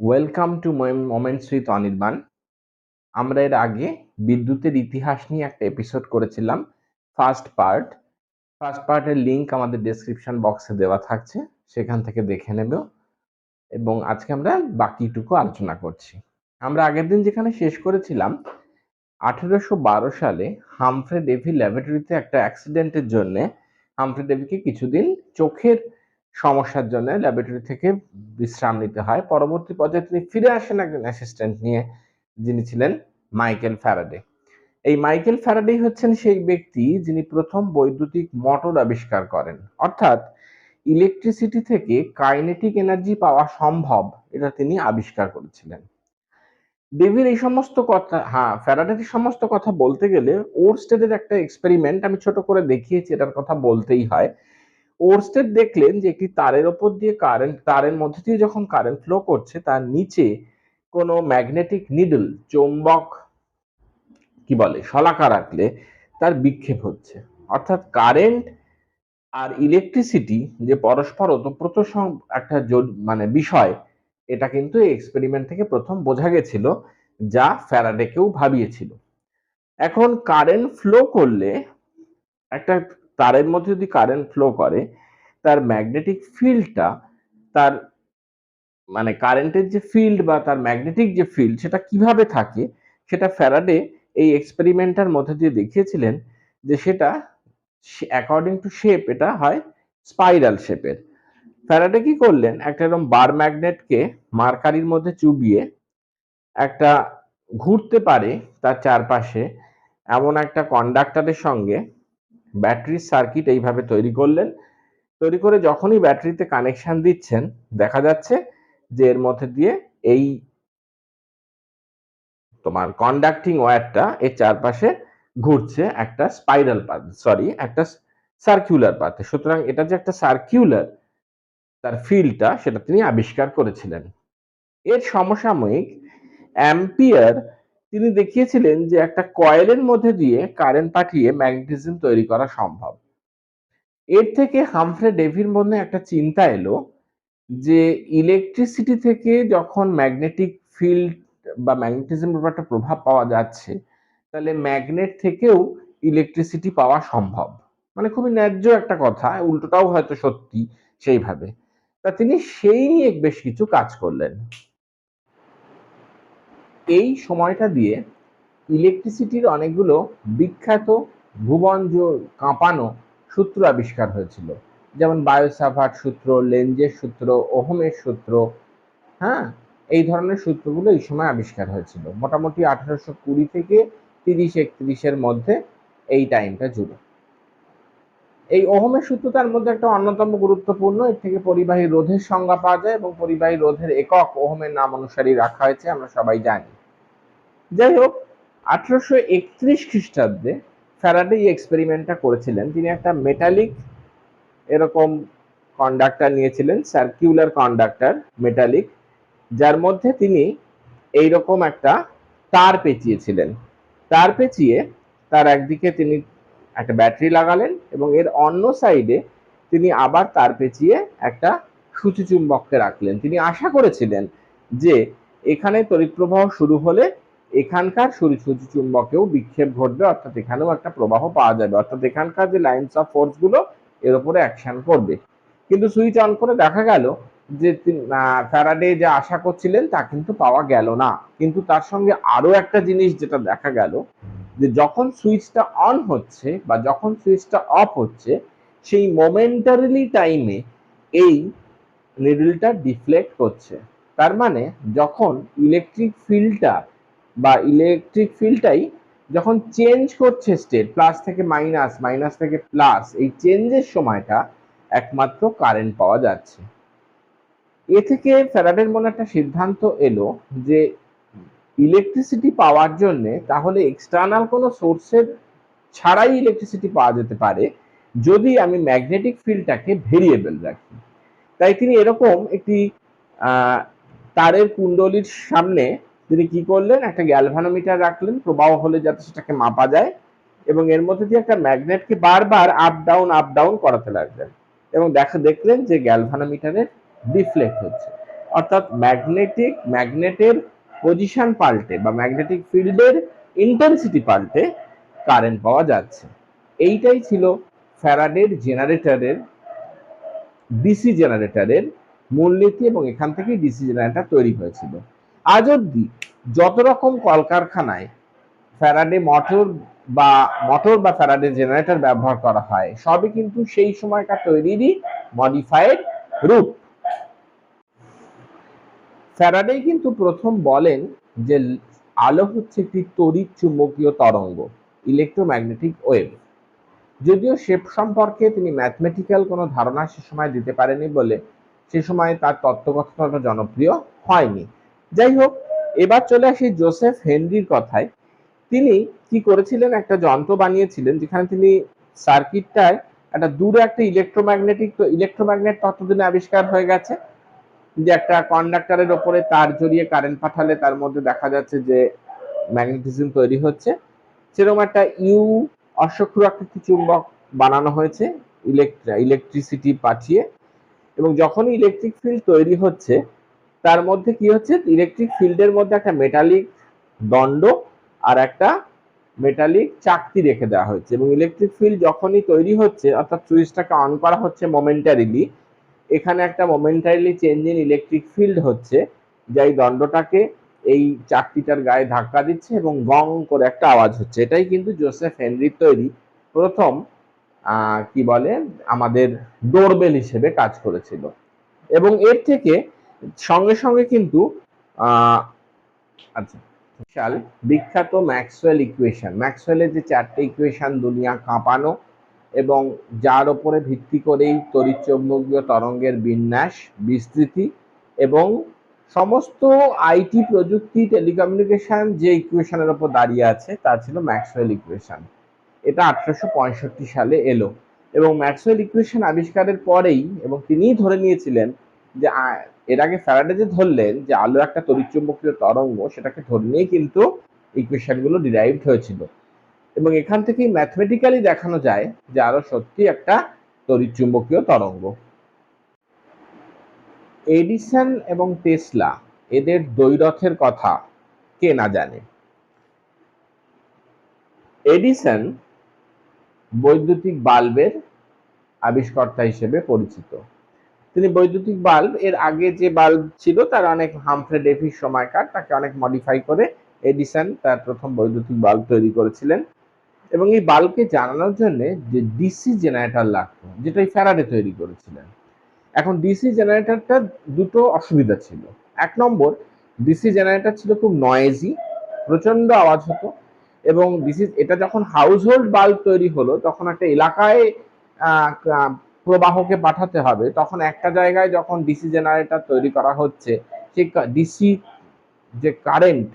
Welcome to moments with Anirban আমরা এর আগে বিদ্যুতের ইতিহাস নিয়ে একটা এপিসোড করেছিলাম ফার্স্ট পার্ট ফার্স্ট পার্টের লিঙ্ক আমাদের ডেসক্রিপশন বক্সে দেওয়া থাকছে, সেখান থেকে দেখে নেব এবং আজকে আমরা বাকিটুকু আলোচনা করছি। আমরা আগের দিন যেখানে শেষ করেছিলাম, আঠেরোশো বারো সালে হামফ্রে ডেভি ল্যাবরেটরিতে একটা অ্যাক্সিডেন্টের জন্যে হামফ্রে ডেভিকে কিছুদিন চোখের সমস্যার জন্য ল্যাবরেটরি থেকে বিশ্রাম নিতে হয়। পরবর্তী পর্যায়ে তিনি ফিরে আসেন একজন অ্যাসিস্ট্যান্ট নিয়ে, যিনি ছিলেন মাইকেল ফ্যারাডে। এই মাইকেল ফ্যারাডেই হচ্ছেন সেই ব্যক্তি যিনি প্রথম বৈদ্যুতিক মোটর আবিষ্কার করেন। অর্থাৎ ইলেকট্রিসিটি থেকে কাইনেটিক এনার্জি পাওয়া সম্ভব, এটা তিনি আবিষ্কার করেছিলেন। ডেভির এই সমস্ত কথা হ্যাঁ ফ্যারাডের এই সমস্ত কথা বলতে গেলে ওরস্টেডের একটা এক্সপেরিমেন্ট আমি ছোট করে দেখিয়েছি, এটার কথা বলতেই হয়। ওরস্টেড দেখলেন যে একটি তারের ওপর দিয়ে কারেন্ট তারের মধ্যে দিয়ে যখন কারেন্ট ফ্লো করছে, তার নিচে কোনো ম্যাগনেটিক নিডল চৌম্বক কি বলে, শলাকা রাখলে তার বিক্ষেপ হচ্ছে। অর্থাৎ কারেন্ট আর ইলেকট্রিসিটি যে পরস্পর ওতপ্রোত একটা মানে বিষয়, এটা কিন্তু এক্সপেরিমেন্ট থেকে প্রথম বোঝা গেছিল, যা ফ্যারাডেকেও ভাবিয়েছিল। এখন কারেন্ট ফ্লো করলে একটা তারের মধ্যে যদি কারেন্ট ফ্লো করে, তার ম্যাগনেটিক ফিল্ডটা তার মানে কারেন্টের যে ফিল্ড বা তার ম্যাগনেটিক যে ফিল্ড সেটা কীভাবে থাকে, সেটা ফ্যারাডে এই এক্সপেরিমেন্টার মধ্যে দিয়ে দেখিয়েছিলেন যে সেটা অ্যাকর্ডিং টু শেপ এটা হয় স্পাইরাল শেপের ফ্যারাডে কি করলেন? একটা এরকম বার ম্যাগনেটকে মার্কারির মধ্যে চুবিয়ে একটা ঘুরতে পারে তার চারপাশে এমন একটা কন্ডাক্টরের সঙ্গে ব্যাটারির সার্কিট এইভাবে তৈরি করলেন। তৈরি করে যখনই ব্যাটারিতে কানেকশন দিচ্ছেন, দেখা যাচ্ছে যে এর মধ্যে দিয়ে এই তোমার কন্ডাক্টিং ওয়্যারটা এর চারপাশে ঘুরছে একটা স্পাইরাল পাথ সরি একটা সার্কিউলার পাথে সুতরাং এটা যে একটা সার্কিউলার তার ফিল্ডটা সেটা তিনি আবিষ্কার করেছিলেন। এর সমসাময়িক অ্যাম্পিয়ার তিনি দেখিয়েছিলেন যে একটা কয়েলের মধ্যে দিয়ে কারেন্ট পাঠিয়ে ম্যাগনেটিজম তৈরি করা সম্ভব। এর থেকে হামফ্রে ডেভির মধ্যে একটা চিন্তা এলো যে ইলেকট্রিসিটি থেকে যখন ম্যাগনেটিক ফিল্ড বা ম্যাগনেটিজমের উপর একটা প্রভাব পাওয়া যাচ্ছে, তাহলে ম্যাগনেট থেকেও ইলেকট্রিসিটি পাওয়া সম্ভব। মানে খুবই ন্যায্য একটা কথা, উল্টোটাও হয়তো সত্যি সেইভাবে। তা তিনি সেই নিয়ে বেশ কিছু কাজ করলেন। এই সময়টা দিয়ে ইলেকট্রিসিটির অনেকগুলো বিখ্যাত ভুবন কাঁপানো সূত্র আবিষ্কার হয়েছিল। যেমন বায়োসাভার সূত্র লেঞ্জের সূত্র, ওহমের সূত্র হ্যাঁ? এই ধরনের সূত্রগুলো এই সময় আবিষ্কার হয়েছিল। মোটামুটি আঠারোশো কুড়ি থেকে তিরিশ একত্রিশের মধ্যে এই টাইমটা জুড়ে। এই ওহমের সূত্রতার মধ্যে একটা অন্যতম গুরুত্বপূর্ণ, এর থেকে পরিবাহী রোধের সংজ্ঞা পাওয়া যায় এবং পরিবাহী রোধের একক ওহমের নাম অনুসারেই রাখা হয়েছে, আমরা সবাই জানি। যাই হোক, আঠারোশো একত্রিশ খ্রিস্টাব্দে ফ্যারাডে এই এক্সপেরিমেন্টটা করেছিলেন। তিনি একটা মেটালিক এরকম কন্ডাক্টর নিয়েছিলেন সার্কিউলার কন্ডাক্টর মেটালিক যার মধ্যে তিনি এই রকম একটা তার পেঁচিয়েছিলেন। তার পেঁচিয়ে তার একদিকে তিনি একটা ব্যাটারি লাগালেন এবং এর অন্য সাইডে তিনি আবার তার পেঁচিয়ে একটা সূচি চুম্বককে রাখলেন। তিনি আশা করেছিলেন যে এখানে তড়িৎ প্রবাহ শুরু হলে এখানকার সূচি চুম্বকেও বিক্ষেপ ঘটবে, অর্থাৎ এখানেও একটা প্রবাহ পাওয়া যাবে। অর্থাৎ এখানকার যে লাইন্স অফ ফোর্সগুলো, এর উপরে অ্যাকশন করবে। কিন্তু সুইচ অন করে দেখা গেল যে ফ্যারাডে যা আশা করছিলেন তা কিন্তু পাওয়া গেল না। কিন্তু তার সঙ্গে আরও একটা জিনিস যেটা দেখা গেল যে যখন সুইচটা অন হচ্ছে বা যখন সুইচটা অফ হচ্ছে, সেই মোমেন্টারিলি টাইমে এই নিডলটা ডিফ্লেক্ট করছে তার মানে যখন ইলেকট্রিক ফিল্ডটা বা ইলেকট্রিক ফিল্ডটাই যখন চেঞ্জ করছে স্টেট প্লাস থেকে মাইনাস মাইনাস থেকে প্লাস এই চেঞ্জের সময়টা একমাত্র কারেন্ট পাওয়া যাচ্ছে। এ থেকে ফ্যারাডের মনে একটা সিদ্ধান্ত এলো যে ইলেকট্রিসিটি পাওয়ার জন্য তাহলে এক্সটার্নাল কোনো সোর্সের ছাড়াই ইলেকট্রিসিটি পাওয়া যেতে পারে যদি আমি ম্যাগনেটিক ফিল্ডটাকে ভেরিয়েবল রাখি। তাই তিনি এরকম একটি তারের কুণ্ডলির সামনে তিনি কি করলেন? একটা গ্যালভানোমিটার রাখলেন, প্রবাহ হলে যাতে সেটাকে মাপা যায় এবং এর মধ্যে দিয়ে একটা ম্যাগনেটকে বারবার আপ ডাউন আপ ডাউন করাতে লাগলেন এবং দেখা, দেখলেন যে গ্যালভানোমিটারের ডিফ্লেক্ট হচ্ছে। অর্থাৎ ম্যাগনেটিক ম্যাগনেটের পজিশন পাল্টে বা ম্যাগনেটিক ফিল্ডের ইন্টেন্সিটি পাল্টে কারেন্ট পাওয়া যাচ্ছে। এইটাই ছিল ফ্যারাডের জেনারেটরের ডিসি জেনারেটরের মূলনীতি এবং এখান থেকেই ডিসি জেনারেটর তৈরি হয়েছিল। আজ অব্দি যত রকম কলকারখানায় ফ্যারাডে মোটর বা মোটর বা ফ্যারাডে জেনারেটর ব্যবহার করা হয়, সবই কিন্তু সেই সময়কার তৈরিরই মডিফাইড রূপ ফ্যারাডে কিন্তু প্রথম বলেন যে আলো হচ্ছে একটি তড়িৎ চুম্বকীয় তরঙ্গ ইলেকট্রোম্যাগনেটিক ওয়েভ যদিও সে সম্পর্কে তিনি ম্যাথমেটিক্যাল কোনো ধারণা সে সময় দিতে পারেনি বলে সে সময় তার তত্ত্বকথনটা জনপ্রিয় হয়নি। যাই হোক, এবার চলে আসি জোসেফ হেনরির কথায়। তিনি কি করেছিলেন? একটা যন্ত্র বানিয়েছিলেন যেখানে তিনি সার্কিটটায় একটা দূরে একটা ইলেকট্রোম্যাগনেটিক ইলেকট্রোম্যাগনেট ততদিনে আবিষ্কার হয়ে গেছে। যে একটা কন্ডাক্টরের ওপরে তার জড়িয়ে কারেন্ট পাঠালে তার মধ্যে দেখা যাচ্ছে যে ম্যাগনেটিজম তৈরি হচ্ছে। সেরকম একটা ইউ অশ্বক্ষুর আকৃতি চুম্বক বানানো হয়েছে ইলেকট্রা ইলেকট্রিসিটি পাঠিয়ে। এবং যখনই ইলেকট্রিক ফিল্ড তৈরি হচ্ছে, তার মধ্যে কি হচ্ছে? ইলেকট্রিক ফিল্ডের মধ্যে একটা মেটালিক দণ্ড আর একটা মেটালিক চাকতি রেখে দেওয়া হয়েছে। এবং ইলেকট্রিক ফিল্ড যখনই তৈরি হচ্ছে, অর্থাৎ সুইচটাকে অন করা হচ্ছে মোমেন্টারিলি এখানে একটা momentarily change in electric field হচ্ছে, যাই দণ্ডটাকে এই চাকতিটার গায়ে ধাক্কা দিচ্ছে এবং গং করে একটা আওয়াজ হচ্ছে। এটাই কিন্তু জোসেফ হেনরির তৈরি প্রথম কি বলে, আমাদের ডোরবেল হিসেবে কাজ করেছিল। এবং এর থেকে সঙ্গে সঙ্গে কিন্তু আচ্ছা বিখ্যাত ম্যাক্সওয়েল ইকুয়েশন ম্যাক্সওয়েলের যে চারটে ইকুয়েশন দুনিয়া কাঁপানো এবং যার ওপরে ভিত্তি করেই তড়িৎচুম্বকীয় তরঙ্গের বিন্যাস, বিস্তৃতি এবং সমস্ত আইটি প্রযুক্তি টেলিকমিউনিকেশন যে ইকুয়েশনের ওপর দাঁড়িয়ে আছে তা ছিল ম্যাক্সওয়েল ইকুয়েশন এটা আঠারোশো পঁয়ষট্টি সালে এলো এবং ম্যাক্সওয়েল ইকুয়েশন আবিষ্কারের পরেই এবং তিনিই ধরে নিয়েছিলেন যে এর আগে ফ্যারাডে যে ধরলেন যে আলো একটা তড়িৎচুম্বকীয় তরঙ্গ, সেটাকে ধরে নিয়েই কিন্তু ইকুয়েশনগুলো ডিরাইভড হয়েছিল। এবং এখান থেকেই ম্যাথমেটিক্যালি দেখানো যায় যে আরও সত্যি একটা তড়িৎচুম্বকীয় তরঙ্গ। এডিসন এবং টেসলা এদের দ্বৈরথের কথা কে না জানে? এডিসন বৈদ্যুতিক বাল্বের আবিষ্কর্তা হিসেবে পরিচিত। তিনি বৈদ্যুতিক বাল্ব, এর আগে যে বাল্ব ছিল তার অনেক হামফ্রে ডেভিস সময়কার, তাকে অনেক মডিফাই করে এডিসন তার প্রথম বৈদ্যুতিক বাল্ব তৈরি করেছিলেন। এবং এই বাল্বকে জানানোর জন্য যে ডিসি জেনারেটর লাগতো এই ফ্যারাডে তৈরি করেছিলেন। এখন ডিসি জেনারেটরটা দুটো অসুবিধা ছিল। এক নম্বর ডিসি জেনারেটর ছিল খুব নয়েজি প্রচণ্ড আওয়াজ হতো এবং ডিসি এটা যখন হাউস হোল্ড বাল্ব তৈরি হলো, তখন একটা এলাকায় প্রবাহকে পাঠাতে হবে। তখন একটা জায়গায় যখন ডিসি জেনারেটর তৈরি করা হচ্ছে, সেই ডিসি যে কারেন্ট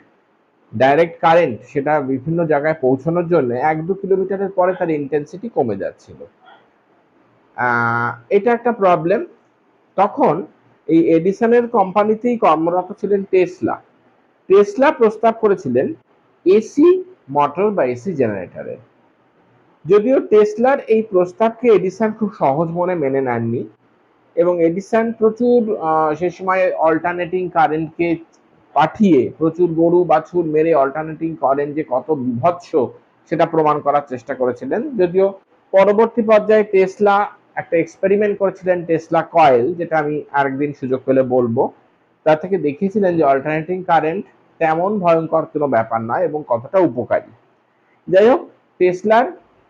ডাইরেক্ট কারেন্ট সেটা বিভিন্ন জায়গায় পৌঁছানোর জন্য এক দু কিলোমিটারের পরে তার ইন্টেন্সিটি কমে যাচ্ছিল। এটা একটা প্রবলেম তখন এই এডিসনের কোম্পানিতেই কর্মরত ছিলেন টেসলা টেসলা প্রস্তাব করেছিলেন এসি মোটর বা এসি জেনারেটরের যদিও টেসলার এই প্রস্তাবকে এডিসন খুব সহজ মনে মেনে নেননি এবং এডিসন প্রচুর সে সময় অল্টারনেটিং কারেন্টকে পাঠিয়ে প্রচুর গরু বাছুর মেরে অল্টারনেটিং করেন যে কত বিভৎস সেটা প্রমাণ করার চেষ্টা করেছিলেন। যদিও পরবর্তী পর্যায়ে টেসলা একটা এক্সপেরিমেন্ট করেছিলেন টেসলা কয়েল যেটা আমি আরেকদিন সুযোগ পেলে বলব। তা থেকে দেখিয়েছিলেন যে অল্টারনেটিং কারেন্ট তেমন ভয়ঙ্কর কোনো ব্যাপার নয় এবং কতটা উপকারী। যাই হোক টেসলার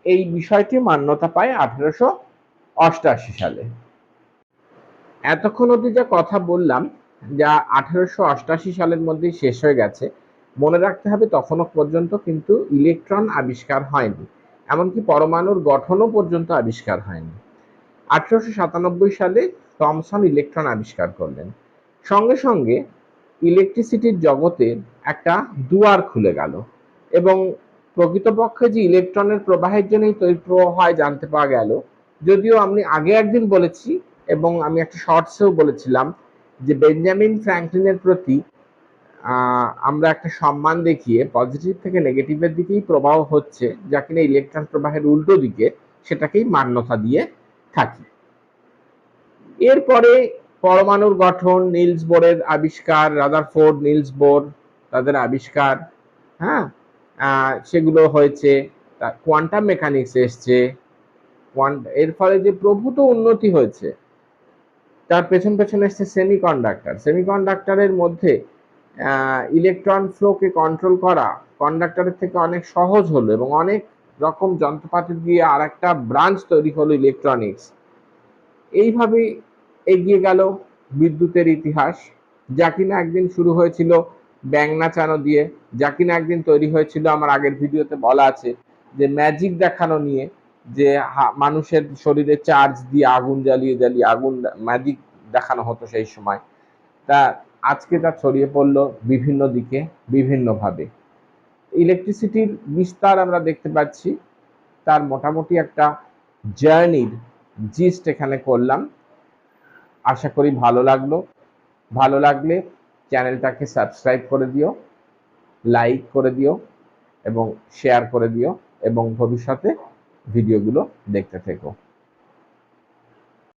এই বিষয়টি মান্যতা পায় আঠারোশো অষ্টআশি সালে। এতক্ষণ অবধি যা কথা বললাম যা আঠারোশো অষ্টআশি সালের মধ্যেই শেষ হয়ে গেছে। মনে রাখতে হবে তখনও পর্যন্ত কিন্তু ইলেকট্রন আবিষ্কার হয়নি, এমনকি পরমাণুর গঠনও পর্যন্ত আবিষ্কার হয়নি। আঠারোশো সাতানব্বই সালে থমসন ইলেকট্রন আবিষ্কার করলেন। সঙ্গে সঙ্গে ইলেকট্রিসিটির জগতে একটা দুয়ার খুলে গেল এবং প্রকৃতপক্ষে যে ইলেকট্রনের প্রবাহের জন্যই তৈরি প্রবাহ হয় জানতে পাওয়া গেল, যদিও আমি আগে একদিন বলেছি এবং আমি একটা শর্টসেও বলেছিলাম যে বেঞ্জামিন ফ্র্যাঙ্কলিনের প্রতি আমরা একটা সম্মান দেখিয়ে পজিটিভ থেকে নেগেটিভের দিকেই প্রবাহ হচ্ছে, যা কিনা ইলেকট্রন প্রবাহের উল্টো দিকে সেটাকেই মান্যতা দিয়ে থাকি। এরপরে পরমাণুর গঠন, নীলস বোরের আবিষ্কার, রাদারফোর্ড, নীলস বোর তাদের আবিষ্কার হ্যাঁ? সেগুলো হয়েছে কোয়ান্টাম মেকানিক্স এসছে এর ফলে যে প্রভূত উন্নতি হয়েছে তার পেছন পেছন এসছে সেমিকন্ডাক্টর সেমিকন্ডাক্টরের মধ্যে ইলেকট্রন ফ্লোকে কন্ট্রোল করা কন্ডাক্টরের থেকে অনেক সহজ হলো এবং অনেক রকম যন্ত্রপাতি দিয়ে আর একটা ব্রাঞ্চ তৈরি হলো ইলেকট্রনিক্স এইভাবেই এগিয়ে গেল বিদ্যুতের ইতিহাস, যা কিনা একদিন শুরু হয়েছিল ব্যাং নাচানো দিয়ে, যা কিনা একদিন তৈরি হয়েছিল, আমার আগের ভিডিওতে বলা আছে, যে ম্যাজিক দেখানো নিয়ে। যে মানুষের শরীরে চার্জ দিয়ে আগুন জ্বালিয়ে জ্বালিয়ে আগুন ম্যাজিক দেখানো হতো সেই সময়। তা আজকে তা ছড়িয়ে পড়ল বিভিন্ন দিকে, বিভিন্নভাবে। ইলেকট্রিসিটির বিস্তার আমরা দেখতে পাচ্ছি। তার মোটামুটি একটা জার্নির জিস্ট এখানে করলাম। আশা করি ভালো লাগল। ভালো লাগলে চ্যানেলটাকে সাবস্ক্রাইব করে দিও লাইক করে দিও এবং শেয়ার করে দিও এবং ভবিষ্যতে ভিডিওগুলো দেখতে থেকো।